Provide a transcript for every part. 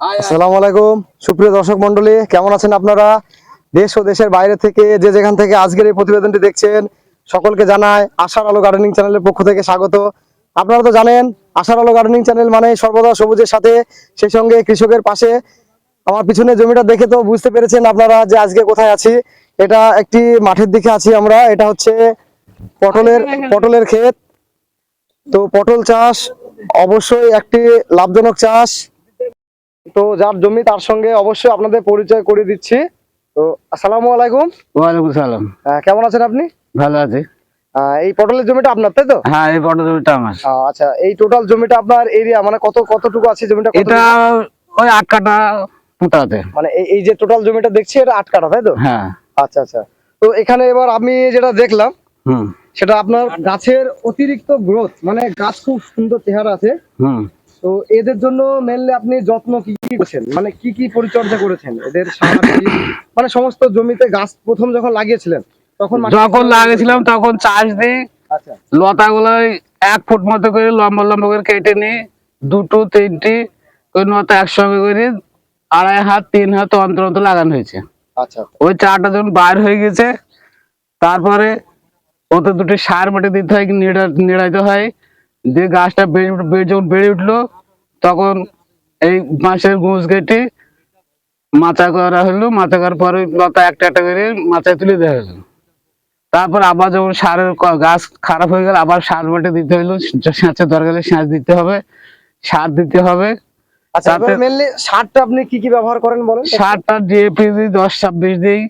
আসসালামু আলাইকুম সুপ্রিয় দর্শক মন্ডলী কেমন আছেন আপনারা? দেশ ও দেশের বাইরে থেকে যে যেখান থেকে আজকের এই প্রতিবেদনটি দেখছেন সকলকে জানায় আশার আলো গার্ডেনিং চ্যানেলের পক্ষ থেকে স্বাগত। আপনারা তো জানেন আশার আলো গার্ডেনিং চ্যানেল মানে সর্বদা সবুজের সাথে সেই সঙ্গে কৃষকের পাশে। আমার পিছনে জমিটা দেখে তো বুঝতে পেরেছেন আপনারা যে আজকে কোথায় আছি। এটা একটি মাঠের দিকে আছি আমরা এটা হচ্ছে পটলের পটলের ক্ষেত। তো পটল চাষ অবশ্যই একটি লাভজনক চাষ। তো যার জমি তার সঙ্গে অবশ্যই আপনাদের পরিচয় করে দিচ্ছি। তো আসসালামু আলাইকুম। ওয়ালাইকুম সালাম। কেমন আছেন আপনি? ভালো আছি। এই পটলের জমিটা আপনার তাই তো? হ্যাঁ এই বড় জমিটা আমার। আচ্ছা এই টোটাল জমিটা আপনার এরিয়া মানে কত কতটুকু আছে জমিটা? এটা ওই আট কাটা পুঁটাতে মানে এই যে টোটাল জমিটা দেখছি এটা আট কাঠা তাই তো? হ্যাঁ। আচ্ছা আচ্ছা। তো এখানে এবার আমি যেটা দেখলাম হুম। সেটা আপনার গাছের অতিরিক্ত গ্রোথ মানে গাছ খুব সুন্দর চেহারা আছে। হুম। তো এদের জন্য মেনলি আপনি যত্ন কি কি করেছেন? মানে কি কি পরিচর্যা করেছেন? এদের মানে সমস্ত জমিতে গাছ প্রথম যখন লাগিয়েছিলেন তখন যখন লাগিয়েছিলাম তখন চাষ দিই আচ্ছা। লতাগুলো এক ফুট মতো করে লম্বা লম্বা করে কেটে নিই দুটো তিনটি ওই লতা একসঙ্গে করে আড়াই হাত তিন হাত অন্তর অন্তর লাগানো হয়েছে। আচ্ছা। ওই চারটা যখন বাইর হয়ে গেছে তারপরে ওতে দুটি সার মাটি দিতে হয় নেড়া নেড়াইতে হয়। দিয়ে গাছটা বেড়ে যখন বেড়ে উঠল তখন এই মাছের গুঁজ কেটে মাচা করা হলো মাচা করার পরে লতা একটা একটা করে মাচায় তুলে দেওয়া হলো। তারপর আবার যখন সারের গাছ খারাপ হয়ে গেল আবার সার মাটি দিতে হলো সেচের দরকার হলে সেচ দিতে হবে সার দিতে হবে। আচ্ছা মেনলি সারটা আপনি কি কি ব্যবহার করেন বলেন? সারটা ডিএপি দিই দশ ছাব্বিশ দিই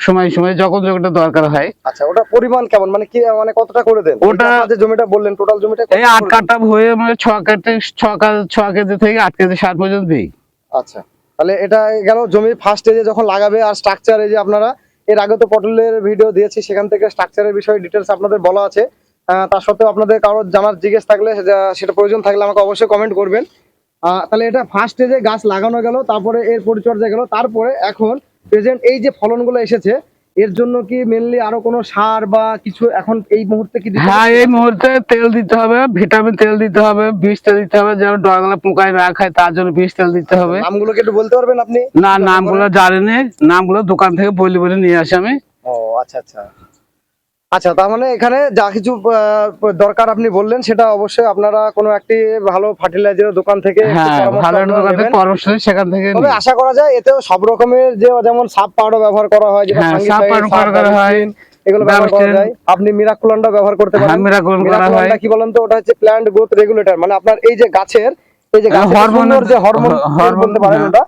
সময় সময় যখন যখন দরকার হয়। আচ্ছা ওটা পরিমাণ কেমন? মানে কি মানে কতটা করে দেন? ওটা- যে জমিটা বললেন টোটাল জমিটা এই আট কাটা হয়ে মানে ছ কেজি ছ কা- ছ কেজি থেকে আট কেজি সার পর্যন্ত দিই। আচ্ছা তাহলে এটা গেল জমি ফার্স্ট স্টেজে যখন লাগাবে আর স্ট্রাকচার যে আপনারা এর আগে তো পটলের ভিডিও দিয়েছি সেখান থেকে স্ট্রাকচারের বিষয়ে ডিটেলস আপনাদের বলা আছে। তার সত্ত্বেও আপনাদের কারোর জানার জিজ্ঞেস থাকলে সেটা- প্রয়োজন থাকলে আমাকে অবশ্যই কমেন্ট করবেন। তাহলে এটা ফার্স্ট স্টেজে গাছ লাগানো গেল তারপরে এর পরিচর্যা গেল তারপরে এখন প্রেজেন্ট এই যে ফলনগুলো এসেছে এর জন্য কি মেনলি আরও কোনো সার বা কিছু এখন এই মুহূর্তে কি হ্যাঁ এই মুহূর্তে তেল দিতে হবে ভিটামিন তেল দিতে হবে বীজ তেল দিতে হবে যেন ডগাগুলো পোকায় না খায় তার জন্য বীজ তেল দিতে হবে। নামগুলো কি একটু বলতে পারবেন আপনি? না নামগুলো জানি না নামগুলো দোকান থেকে বলি বলে নিয়ে আসি আমি। ও আচ্ছা আচ্ছা। আচ্ছা তার মানে এখানে যা কিছু দরকার আপনি বললেন সেটা অবশ্যই আপনারা কোনো একটি ভালো ফার্টিলাইজারের দোকান থেকে হ্যাঁ পরামর্শ সেখান থেকে তবে আশা করা যায় এতেও সব রকমের যে যেমন সাপ পাউডার ব্যবহার করা হয় যেটা হ্যাঁ, করা হয়। এগুলো ব্যবহার করা যায়। আপনি মিরাকুলানটা ব্যবহার করতে হ্যাঁ, পারেন। মিরাকুলানটা কি বলেন তো? ওটা হচ্ছে প্ল্যান্ট গ্রোথ রেগুলেটর মানে আপনার এই যে গাছের এই যে গাছের যে হরমোন হরমোন, বলতে পারেন। ওটা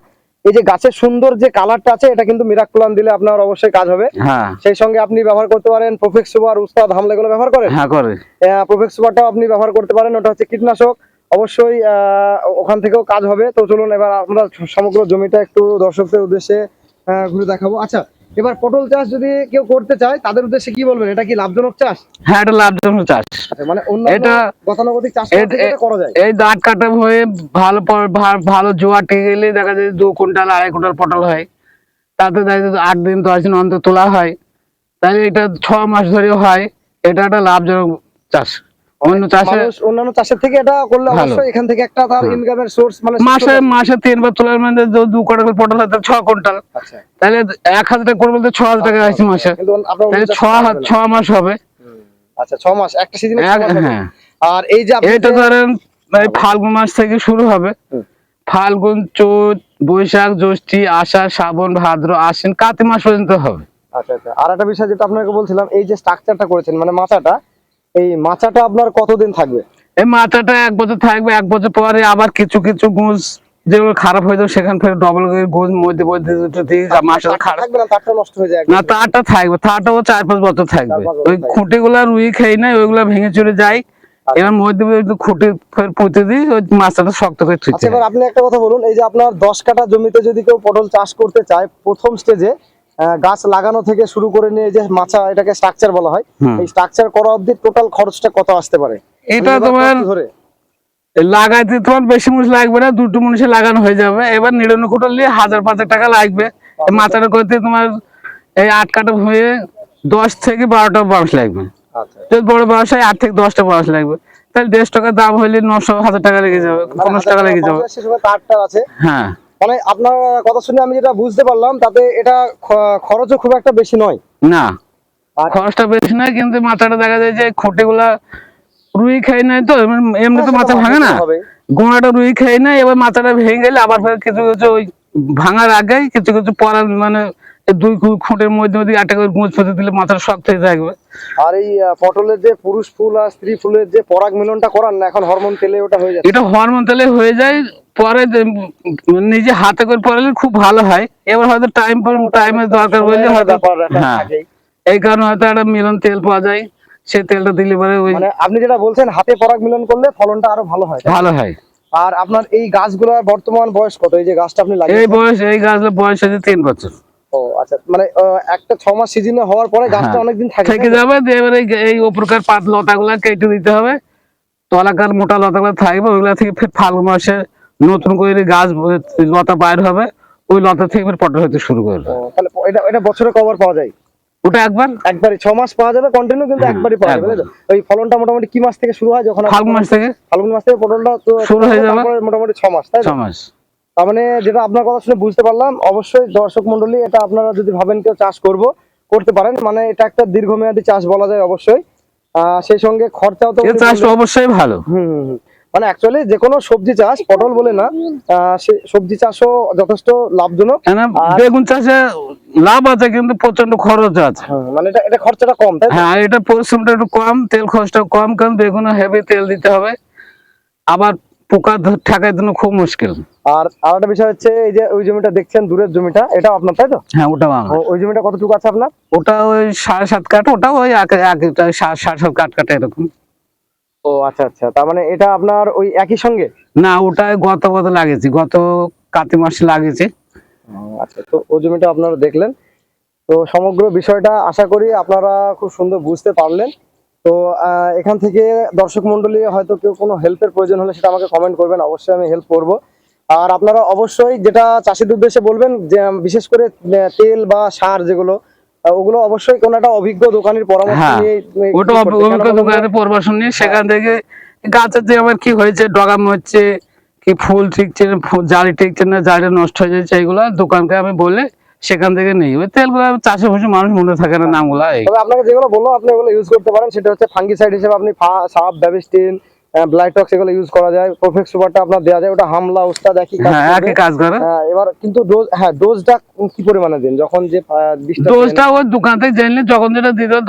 এই যে গাছের সুন্দর যে কালারটা আছে এটা কিন্তু মিরাকুলান দিলে আপনার অবশ্যই কাজ হবে। হ্যাঁ। সেই সঙ্গে আপনি ব্যবহার করতে পারেন প্রফেক্স সুপার উস্তাদ হামলা গুলো ব্যবহার করেন? হ্যাঁ করে। প্রফেক্স সুপারটাও আপনি ব্যবহার করতে পারেন ওটা হচ্ছে কীটনাশক। অবশ্যই আহ, ওখান থেকেও কাজ হবে। তো চলুন এবার আমরা সমগ্র জমিটা একটু দর্শকদের উদ্দেশ্যে ঘুরে দেখাবো। আচ্ছা এবার পটল চাষ যদি কেউ করতে চায় তাদের উদ্দেশ্যে কি বলবেন? এটা কি লাভজনক চাষ? হ্যাঁ এটা লাভজনক চাষ। আচ্ছা, মানে অন্যান্য এটা- গতানুগতিক চাষ করা যায়। এই দাঁত কাটা হয়ে ভালো ভালো জোয়া টেকে গেলে দেখা যায় দু কুইন্টাল আড়াই কুইন্টাল পটল হয়। তাতে দেখা যায় আট দিন দশ দিন অন্তর তোলা হয়। তাহলে এটা ছ মাস ধরে হয়। এটা একটা লাভজনক চাষ। অন্য চাষে অন্যান্য চাষের থেকে এটা করলে অবশ্যই এখান থেকে একটা তার ইনকামের সোর্স মানে মাসে মাসে তিনবার তোলার মধ্যে দু- দু কুইন্টাল পটল ছ কুইন্টাল। আচ্ছা। তাহলে এক হাজার টাকা করে ছ হাজার টাকা আসছে মাসে। তাহলে ছ ছ মাস হবে। আচ্ছা ছ মাস একটা সিজনে হ্যাঁ। আর এই যে এটা ধরেন ফাল্গুন মাস থেকে শুরু হবে। ফাল্গুন চৈত বৈশাখ জ্যৈষ্ঠী আষাঢ় শ্রাবণ ভাদ্র আশ্বিন কার্তিক মাস পর্যন্ত হবে। আচ্ছা আচ্ছা। আর একটা বিষয় যেটা আপনাকে বলছিলাম এই যে স্ট্রাকচারটা করেছেন মানে মাচাটা এই মাচাটা আপনার কতদিন থাকবে? এই মাথাটা এক বছর থাকবে এক বছর পরে আবার কিছু কিছু গুঁজ যেগুলো খারাপ হয়ে যাবে সেখান থেকে ডবল গুঁজ মধ্যে মধ্যে খারাপ। না? তারটা হয়ে থাকবে তারটাও চার পাঁচ বছর থাকবে। ওই। খুঁটি গুলা রুই খেয়ে নেয় ওইগুলা ভেঙে চলে যায়। এবার মধ্যে খুঁটি পুঁতে দিই ওই মাছটা শক্ত করে আচ্ছা এবার আপনি একটা কথা বলুন এই যে আপনার দশ কাঠা জমিতে যদি কেউ পটল চাষ করতে চায় প্রথম স্টেজে গাছ লাগানো থেকে শুরু করে নিয়ে যে মাচা এটাকে স্ট্রাকচার বলা হয় এই স্ট্রাকচার করা অবধি টোটাল খরচটা কত আসতে পারে? এটা তোমার ধরে। লাগাইতে তোমার বেশি মুনিশ লাগবে না দুটো মুনিশে লাগানো হয়ে যাবে। এবার নিড়ানো কুটাল নিয়ে হাজার পাঁচ টাকা লাগবে। এই মাথাটা করতে তোমার এই আট কাটা হয়ে দশ থেকে বারোটা বাঁশ লাগবে। আচ্ছা। বড় হয় আট থেকে দশটা বাঁশ লাগবে। তাহলে দেড়শো টাকার দাম হলে নশো হাজার টাকা লেগে যাবে মানে পনেরোশো টাকা লেগে যাবে। হ্যাঁ। মানে আপনার কথা শুনে আমি যেটা বুঝতে পারলাম তাতে এটা খরচও খুব একটা বেশি নয়। না খরচটা বেশি নয় কিন্তু মাথাটা দেখা যায় যে খুঁটিগুলা রুই খাই নাই তো এমনি- তো মাথা ভাঙে না। গোড়াটা রুই খাই নাই এবার মাথাটা ভেঙে গেলে আবার কিছু কিছু ওই ভাঙার আগেই কিছু কিছু পরার মানে দুই খুঁটের মধ্যে মধ্যে একটা করে গুঁজ ফেঁচে দিলে মাথাটা শক্ত হয়ে থাকবে আর এই পটলের যে পুরুষ ফুল আর স্ত্রী ফুলের যে পরাগ মিলনটা করান না এখন হরমোন তেলে ওটা হয়ে যায় এটা হরমোন তেলে হয়ে যায় পরে নিজে হাতে করে পড়ালে খুব ভালো হয়। এবার হয়তো টাইম টাইমের দরকার সময়ের হয়তো হ্যাঁ। এই কারণে হয়তো একটা মিলন তেল পাওয়া যায়। সেই তেলটা দিলে পরে ওই মানে আপনি যেটা বলছেন হাতে পরাগ মিলন করলে ফলনটা আরও ভালো হয় ভালো হয়। আর আপনার এই গাছগুলোর বর্তমান বয়স কত? এই যে গাছটা আপনি এই বয়স এই গাছের বয়স হচ্ছে তিন বছর। ও আচ্ছা মানে একটা ছ মাস সিজনে হওয়ার পরে গাছটা হ্যাঁ। অনেকদিন থাকে থেকে যাবে এবারে এই- উপরকার পাত লতাগুলা কেটে দিতে হবে। তলাকার মোটা লতাগুলো থাকবে ওইগুলা থেকে ফের ফাল্গুন মাসে নতুন করে গাছ লতা বাইর হবে ওই লতা থেকে পটল হতে শুরু করবে। তাহলে এটা এটা বছরে কবার পাওয়া যায়? ওটা একবার। একবারই ছ মাস পাওয়া যাবে কন্টিনিউ কিন্তু একবারই পাওয়া যাবে ওই ফলনটা মোটামুটি কি মাস থেকে শুরু হয় যখন ফাল্গুন মাস থেকে। ফাল্গুন মাস থেকে পটলটা তো শুরু হয়ে যাবে। মোটামুটি ছ মাস তাই ছ মাস। তার মানে যেটা আপনার কথা শুনে বুঝতে পারলাম অবশ্যই দর্শক মন্ডলী এটা আপনারা যদি ভাবেন কেউ চাষ করব করতে পারেন। মানে এটা একটা দীর্ঘমেয়াদী চাষ বলা যায় অবশ্যই। আহ, সেই সঙ্গে খরচাও তো চাষটা অবশ্যই ভালো। হুম, হুম। মানে অ্যাকচুয়ালি যে কোনো সবজি চাষ পটল বলে না সে সবজি চাষও যথেষ্ট লাভজনক। বেগুন চাষে লাভ আছে কিন্তু প্রচণ্ড খরচ আছে। মানে এটা এটা খরচাটা কম তাই? হ্যাঁ এটা পরিশ্রমটা একটু কম তেল খরচটা কম কারণ বেগুনে হেভি তেল দিতে হবে। আবার পোকা ঠেকার জন্য খুব মুশকিল। আর আরেকটা বিষয় হচ্ছে এই যে ওই জমিটা দেখছেন দূরের জমিটা এটা আপনার তাই তো? হ্যাঁ ওটা আমার। ওই জমিটা কতটুকু আছে আপনার? ওটা ওই সাড়ে সাত কাঠ ওটা ওই সাড়ে সাড়ে সাত কাঠ কাটা এরকম। ও আচ্ছা আচ্ছা। তার মানে এটা আপনার ওই একই সঙ্গে? না ওটা গত গত লাগিয়েছি গত কাতি মাসে লাগিয়েছি। আচ্ছা। তো ওই জমিটা আপনারা দেখলেন। তো সমগ্র বিষয়টা আশা করি আপনারা খুব সুন্দর বুঝতে পারলেন। তো এখান থেকে দর্শক মন্ডলী হয়তো কেউ কোনো হেল্পের প্রয়োজন হলে সেটা আমাকে কমেন্ট করবেন অবশ্যই আমি হেল্প করব। আর আপনারা অবশ্যই যেটা চাষিদের উদ্দেশ্যে বলবেন যে বিশেষ করে তেল বা সার যেগুলো ওগুলো অবশ্যই কোনো একটা অভিজ্ঞ দোকানের পরামর্শ হ্যাঁ, নিয়ে ওটা অভিজ্ঞ বলুন তো? দোকানে পরিবেশন নিয়ে সেখান থেকে গাছের যে আমার কি হয়েছে ডগাম হচ্ছে কি ফুল ঠিকছে না, ঠিকছে না জালি নষ্ট হয়ে যাচ্ছে এইগুলো দোকানকে আমি বলে সেখান থেকে নেই। ওই তেলগুলো চাষে বসে মানুষ মনে থাকে না নামগুলো। তবে আপনাকে যেগুলো বললাম আপনি ওগুলো ইউজ করতে পারেন। সেটা হচ্ছে ফাঙ্গিসাইড হিসেবে আপনি সাপ ব্যাবিস্টিন ব্লাইটক্স এগুলো ইউজ করা যায়। প্রফেক্ট সুপারটা আপনার দেওয়া যায়। ওটা হামলা উস্তাদ একই কাজ হ্যাঁ একই কাজ করে। হ্যাঁ, এবার কিন্তু ডোজ হ্যাঁ ডোজটা কি পরিমাণে দিন? যখন যে ডোজটা ওই দোকান থেকে জানলে যখন যেটা দিতে হয়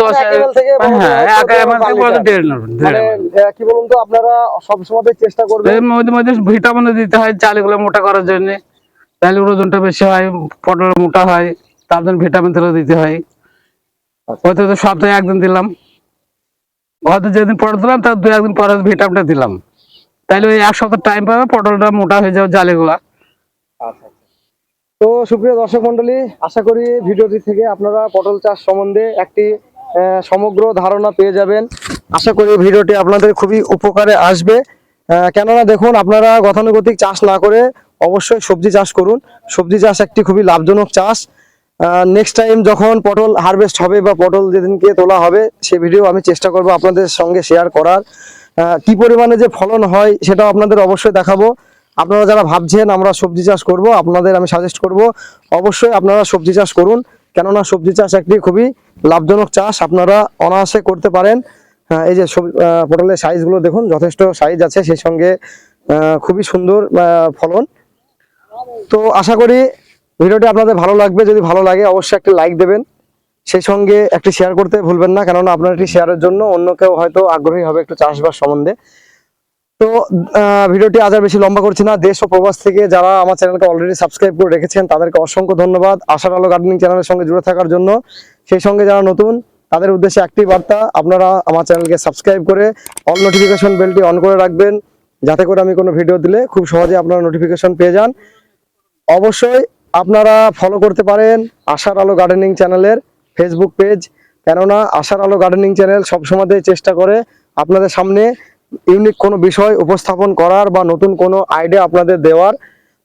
হ্যাঁ বড় এক এমএল থেকে বড় দেড় লিটার, মানে কি বলুন তো আপনারা সবসময় চেষ্টা করবেন। এর মধ্যে মধ্যে ভিটামিন দিতে হয় চালগুলো মোটা করার জন্য। তাহলে ওজনটা বেশি হয় পটল মোটা হয় তার জন্য ভিটামিন তেল দিতে হয়। আচ্ছা। হয়তো তো সপ্তাহে একদিন দিলাম। হয়তো যেদিন পটল দিলাম তার দু একদিন পরে ভিটামিনটা দিলাম। তাহলে ওই এক সপ্তাহ টাইম পাবে পটলটা মোটা হয়ে যাবে জালিগুলা। আচ্ছা, আচ্ছা। তো সুপ্রিয় দর্শক মন্ডলী আশা করি ভিডিওটি থেকে আপনারা পটল চাষ সম্বন্ধে একটি সমগ্র ধারণা পেয়ে যাবেন। আশা করি ভিডিওটি আপনাদের খুবই উপকারে আসবে। কেননা দেখুন আপনারা গতানুগতিক চাষ না করে অবশ্যই সবজি চাষ করুন। সবজি চাষ একটি খুবই লাভজনক চাষ। নেক্সট টাইম যখন পটল হারভেস্ট হবে বা পটল যেদিনকে তোলা হবে, সে ভিডিও আমি চেষ্টা করব আপনাদের সঙ্গে শেয়ার করার। কি পরিমাণে যে ফলন হয় সেটাও আপনাদের অবশ্যই দেখাবো। আপনারা যারা ভাবছেন আমরা সবজি চাষ করব, আপনাদের আমি সাজেস্ট করব, অবশ্যই আপনারা সবজি চাষ করুন। কেননা সবজি চাষ একটি খুবই লাভজনক চাষ, আপনারা অনায়াসে করতে পারেন। এই যে পটলের সাইজগুলো দেখুন, যথেষ্ট সাইজ আছে, সেই সঙ্গে খুবই সুন্দর ফলন। তো আশা করি ভিডিওটি আপনাদের ভালো লাগবে, যদি ভালো লাগে অবশ্যই একটি লাইক দেবেন। সেই সঙ্গে একটি শেয়ার করতে ভুলবেন না, কেননা আপনার একটি শেয়ারের জন্য অন্য কেউ হয়তো আগ্রহী হবে একটু চাষবাস সম্বন্ধে। তো ভিডিওটি আজ আর বেশি লম্বা করছি না। দেশ ও প্রবাস থেকে যারা আমার চ্যানেলকে অলরেডি সাবস্ক্রাইব করে রেখেছেন, তাদেরকে অসংখ্য ধন্যবাদ। আশার আলো গার্ডেনিং চ্যানেলের সঙ্গে জুড়ে থাকার জন্য। সেই সঙ্গে যারা নতুন, তাদের উদ্দেশ্যে একটি বার্তা, আপনারা আমার চ্যানেলকে সাবস্ক্রাইব করে অল নোটিফিকেশন বেলটি অন করে রাখবেন। যাতে করে আমি কোনো ভিডিও দিলে খুব সহজে আপনারা নোটিফিকেশন পেয়ে যান। অবশ্যই আপনারা ফলো করতে পারেন আশার আলো গার্ডেনিং চ্যানেলের ফেসবুক পেজ কেননা আশার আলো গার্ডেনিং চ্যানেল সবসময় চেষ্টা করে আপনাদের সামনে ইউনিক কোনো বিষয় উপস্থাপন করার বা নতুন কোনো আইডিয়া আপনাদের দেওয়ার।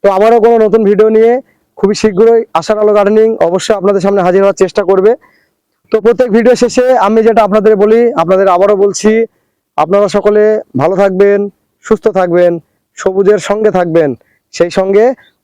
তো আবারও কোনো নতুন ভিডিও নিয়ে খুবই শীঘ্রই আশার আলো গার্ডেনিং অবশ্যই আপনাদের সামনে হাজির হওয়ার চেষ্টা করবে। তো প্রত্যেক ভিডিও শেষে আমি যেটা আপনাদের বলি, আপনাদের আবারও বলছি, আপনারা সকলে ভালো থাকবেন, সুস্থ থাকবেন, সবুজের সঙ্গে থাকবেন। সেই সঙ্গে